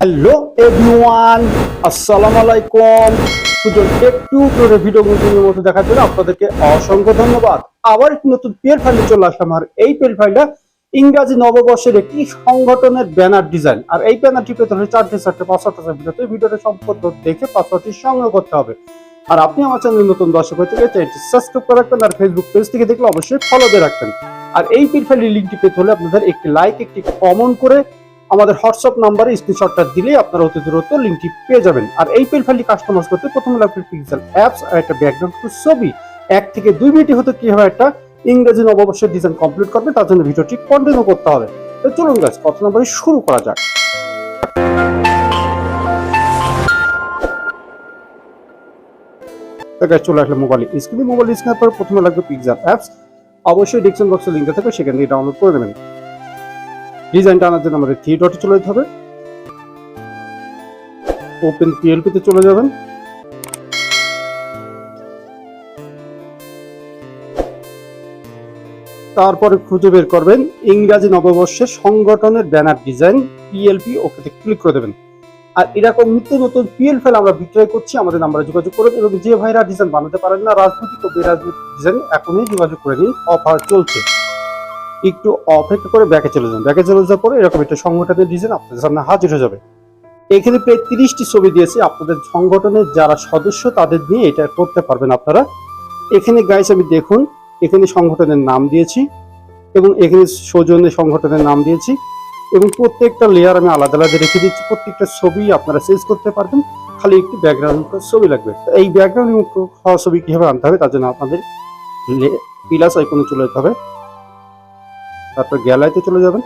Hello everyone আসসালামু আলাইকুম সুজন, একটু করে ভিডিও গুলোর মতো দেখার জন্য আপনাদেরকে অসংখ্য ধন্যবাদ। আবার একটি নতুন পেল ফাইলে চলে আসলাম। আর এই পেল ফাইলটা ইংরাজি নববর্ষের একটি সংগঠনের ব্যানার ডিজাইন আর এই ব্যানারটি পেতে হলে চারটে চারটে পাসওয়ার্ড আছে ভিডিওতে ভিডিওটা সম্পূর্ণ দেখে পাসওয়ার্ডটি সংগ্রহ করতে হবে। আর আপনি আমার চ্যানেল নতুন দর্শক হয়ে থেকে চ্যানেলটি সাবস্ক্রাইব করে রাখবেন আর ফেসবুক পেজ থেকে দেখলে অবশ্যই ফলো দিয়ে রাখবেন। আর এই পেল ফাইলের লিঙ্কটি পেতে হলে আপনাদের একটি লাইক একটি কমন করে আমাদের হোয়াটসঅ্যাপ নাম্বারে স্ক্রিনশটটা দিলেই আপনারা অতি দ্রুত লিঙ্কটি পেয়ে যাবেন। আর এই পেল ফাইলটি কাস্টমাইজ করতে প্রথমে লাগবে পিক্সেল অ্যাপস আর একটা ব্যাকগ্রাউন্ড ছবি। এক থেকে দুই মিনিট হতে কীভাবে একটা ইংরেজি নববর্ষের ডিজাইন কমপ্লিট করবে, তার জন্য ভিডিওটি কন্টিনিউ করতে হবে। তো চলুন গাছ কত নম্বরে শুরু করা যাক। চলে আসলে মোবাইল স্ক্রিনে মোবাইল স্ক্রিনের পর প্রথমে লাগবে পিক্সেল অ্যাপস অবশ্যই ডিসক্রিপশন বক্সে লিঙ্ক থাকবে সেখান থেকে ডাউনলোড করে নেবেন। ডিজাইনটা আনার জন্য আমাদের থ্রি ডটে চলে যেতে হবে। ওপেন পিএলপি তে চলে যাবেন। তারপরে খুঁজে বের করবেন ইংরাজি নববর্ষের সংগঠনের ব্যানার ডিজাইন পিএলপি ওকেতে ক্লিক করে দেবেন। আর এরকম নিত্য নতুন পিএল ফাইল আমরা বিক্রয় করছি, আমাদের নাম্বারে যোগাযোগ করুন এবং যে ভাইরা ডিজাইন বানাতে পারেন না, রাজনৈতিক ও বেরাজনৈতিক ডিজাইন এখনই যোগাযোগ করে নিন অফার চলছে। একটু অপেক্ষা করে ব্যাকে চলে যান। ব্যাকে চলে যাওয়ার পরে এরকম একটা সংগঠনের ডিজাইন আপনাদের সামনে হাজির হয়ে যাবে। এখানে প্রায় তিরিশটি ছবি দিয়েছে। আপনাদের সংগঠনের যারা সদস্য, তাদের নিয়ে এটা করতে পারবেন আপনারা। এখানে গাইস আমি দেখুন, এখানে সংগঠনের নাম দিয়েছি এবং এখানে সৌজন্যে সংগঠনের নাম দিয়েছি এবং প্রত্যেকটা লেয়ার আমি আলাদা আলাদা রেখে দিচ্ছি। প্রত্যেকটা ছবি আপনারা চেঞ্জ করতে পারবেন। খালি একটি ব্যাকগ্রাউন্ড ছবি লাগবে। এই ব্যাকগ্রাউন্ড হওয়া ছবি কীভাবে আনতে হবে, তার জন্য আপনাদের পিলাস আইকনে চলে যেতে হবে। তারপর গ্যালারিতে চলে যাবেন।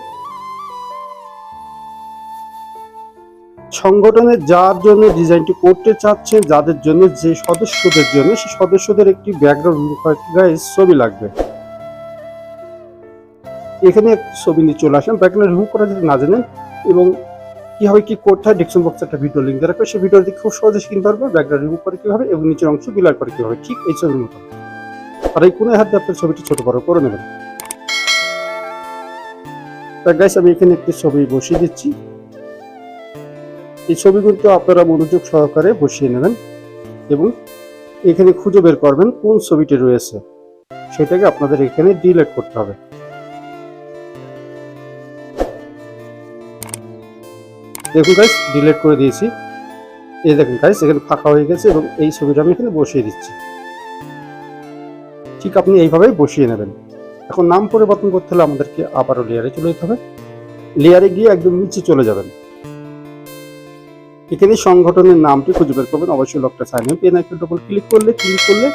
সংগঠনের যার জন্য ডিজাইনটি করতে চাচ্ছেন, যাদের জন্য, যে সদস্যদের জন্য, সেই সদস্যদের একটি ব্যাকগ্রাউন্ড ছবি লাগবে। এখানে ছবি নিয়ে চলে আসেন। ব্যাকগ্রাউন্ড রিমুভ করা যদি না জানেন এবং কীভাবে কি করতে হয় ডিসক্রিপশন বক্সে একটা ভিডিও লিঙ্ক দেওয়া সেই ভিডিওটি খুব সহজে শিখতে পারবে ব্যাকগ্রাউন্ড রিমুভ করে কীভাবে এবং নিচের অংশ বিলার করে কীভাবে, ঠিক এই ছবির মতো। আর এই কোনো হাতে আপনার ছবিটি ছোট বড় করে নেবেন। তা গাইস আমি এখানে একটি ছবি বসিয়ে দিচ্ছি। এই ছবি কিন্তু আপনারা মনোযোগ সহকারে বসিয়ে নেবেন এবং এখানে খুঁজে বের করবেন কোন ছবিটি রয়েছে। সেটাকে আপনাদের এখানে ডিলেট করতে হবে। দেখুন গাইস ডিলেট করে দিয়েছি। এই দেখুন গাইস এখানে ফাঁকা হয়ে গেছে এবং এই ছবিটা আমি এখানে বসিয়ে দিচ্ছি। ঠিক আপনি এইভাবেই বসিয়ে নেবেন। এখন নাম পরিবর্তন করতে হলে আমাদেরকে আবারও লেয়ারে চলে যেতে হবে। লেয়ারে গিয়ে একদম নিচে চলে যাবেন। এখানে সংগঠনের নামটি খুঁজে বের করবেন। অবশ্যই লকটা sign in pen icon double click করলে ক্লিক করলে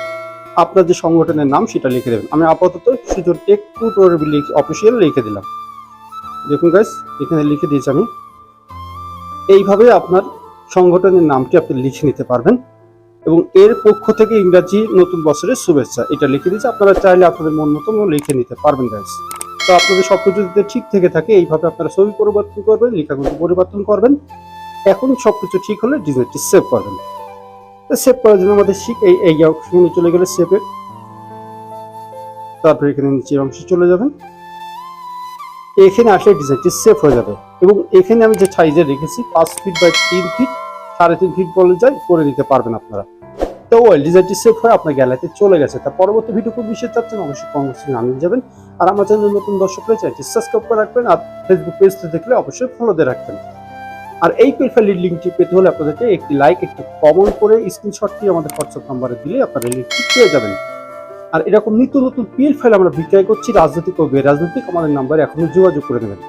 আপনার যে সংগঠনের নাম সেটা লিখে দেবেন। আমি আপাতত সুজন টেক টুটোর অফিসিয়াল লিখে দিলাম। দেখুন গাইস এখানে লিখে দিয়েছি আমি। এইভাবে আপনার সংগঠনের নামটি আপনি লিখে নিতে পারবেন। এবং এর পক্ষ থেকে ইংরাজি নতুন বছরের শুভেচ্ছা। এটা লিখে দিয়েছে। আপনারা চাইলে আপনাদের মন মতো লিখে নিতে পারবেন গাইস তো আপনাদের সবকিছু যদি ঠিক থেকে থাকে, এইভাবে আপনারা ছবি পরিবর্তন করবেন, লেখাগুলো পরিবর্তন করবেন। এখন সবকিছু ঠিক হলে ডিজাইনটি সেভ করবেন। সেভ করার জন্য আমাদের শিখ এই এই অপশনে চলে গেলে সেভে তারপরে এখানে নিচের অংশে চলে যাবেন। এখানে আসলে ডিজাইনটি সেভ হয়ে যাবে। এবং এখানে আমি যে সাইজে রেখেছি, পাঁচ ফিট বাই তিন ফিট সাড়ে তিন ফিট যায় করে দিতে পারবেন আপনারা। তো ওই ডিজাইনটি সেভ হয়ে আপনার গ্যালারিতে চলে গেছে। তা পরবর্তী ভিডিও খুব বিশেষ চাচ্ছেন অবশ্যই কমেন্টস জানিয়ে যাবেন। আর আমার চ্যানেল নতুন দর্শক রয়েছে চ্যানেলটি সাবস্ক্রাইব করে রাখবেন আর ফেসবুক পেজতে দেখলে অবশ্যই ফলো দিয়ে রাখবেন। আর এই প্রোফাইলের লিঙ্কটি পেতে হলে আপনাদেরকে একটি লাইক একটি কমেন্ট করে স্ক্রিনশটটি আমাদের হোয়াটসঅ্যাপ নাম্বারে দিলে আপনারা লিঙ্কটি পেয়ে যাবেন। আর এরকম নিত্য নতুন পিএল ফাইল আমরা বিক্রয় করছি, রাজনৈতিক ও বেরাজনৈতিক, আমাদের নাম্বারে এখনও যোগাযোগ করে নেবেন।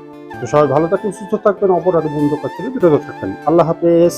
তো সবাই ভালো থাকবেন সুস্থ থাকবেন, অপরাধ বন্ধ করতে বিরত থাকবেন। আল্লাহ হাফেজ।